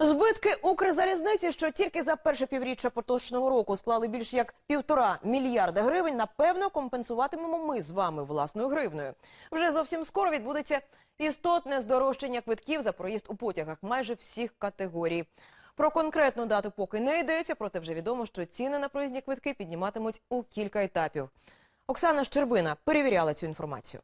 Збитки Укрзалізниці, що тільки за перше півріччя поточного року склали більш як півтора мільярда гривень, напевно компенсуватимемо ми з вами власною гривною. Вже зовсім скоро відбудеться істотне здорожчання квитків за проїзд у потягах майже всіх категорій. Про конкретну дату поки не йдеться, проте вже відомо, що ціни на проїзні квитки підніматимуть у кілька етапів. Оксана Щербина перевіряла цю інформацію.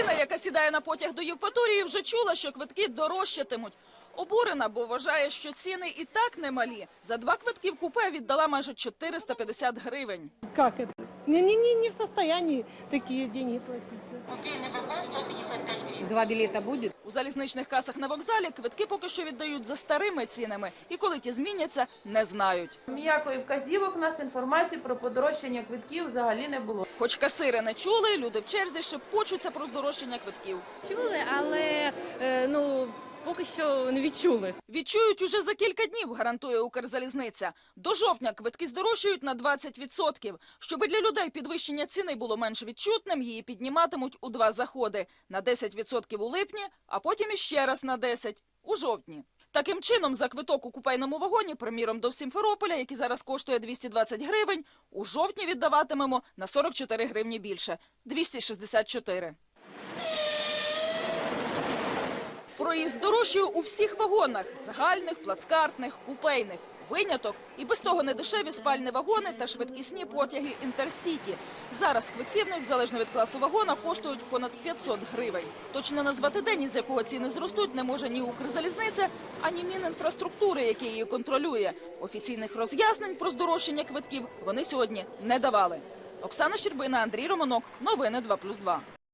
Галина, яка сідає на потяг до Євпаторії, вже чула, що квитки дорожчатимуть. Обурена, бо вважає, що ціни і так немалі. За два квитки в купе віддала майже 450 гривень. Як это? Не, не, не, не в состоянии такие деньги платить. Купейный вагон 155 гривен. Два билета будет? У залізничних касах на вокзалі квитки поки що віддають за старими цінами. І коли ті зміняться, не знають. Ніякої вказівок у нас інформації про подорожчання квитків взагалі не було. Хоч касири не чули, люди в черзі шепочуться про здорожчання квитків. Чули, але е, ну поки що не відчули. Відчують уже за кілька днів, гарантує Укрзалізниця. До жовтня квитки здорожчають на 20%. Щоби для людей підвищення ціни було менш відчутним, її підніматимуть у два заходи. На 10% у липні, а потім іще раз на 10% у жовтні. Таким чином, за квиток у купейному вагоні, приміром до Сімферополя, який зараз коштує 220 гривень, у жовтні віддаватимемо на 44 гривні більше – 264. Проїзд дорожчає у всіх вагонах – загальних, плацкартних, купейних. Виняток і без того недешеві спальні вагони та швидкісні потяги «Інтерсіті». Зараз квитки в них, залежно від класу вагона, коштують понад 500 гривень. Точно назвати день, із якого ціни зростуть, не може ні Укрзалізниця, ані Мінінфраструктури, який її контролює. Офіційних роз'яснень про здорожчання квитків вони сьогодні не давали. Оксана Щербина, Андрій Романок. Новини 2+,2.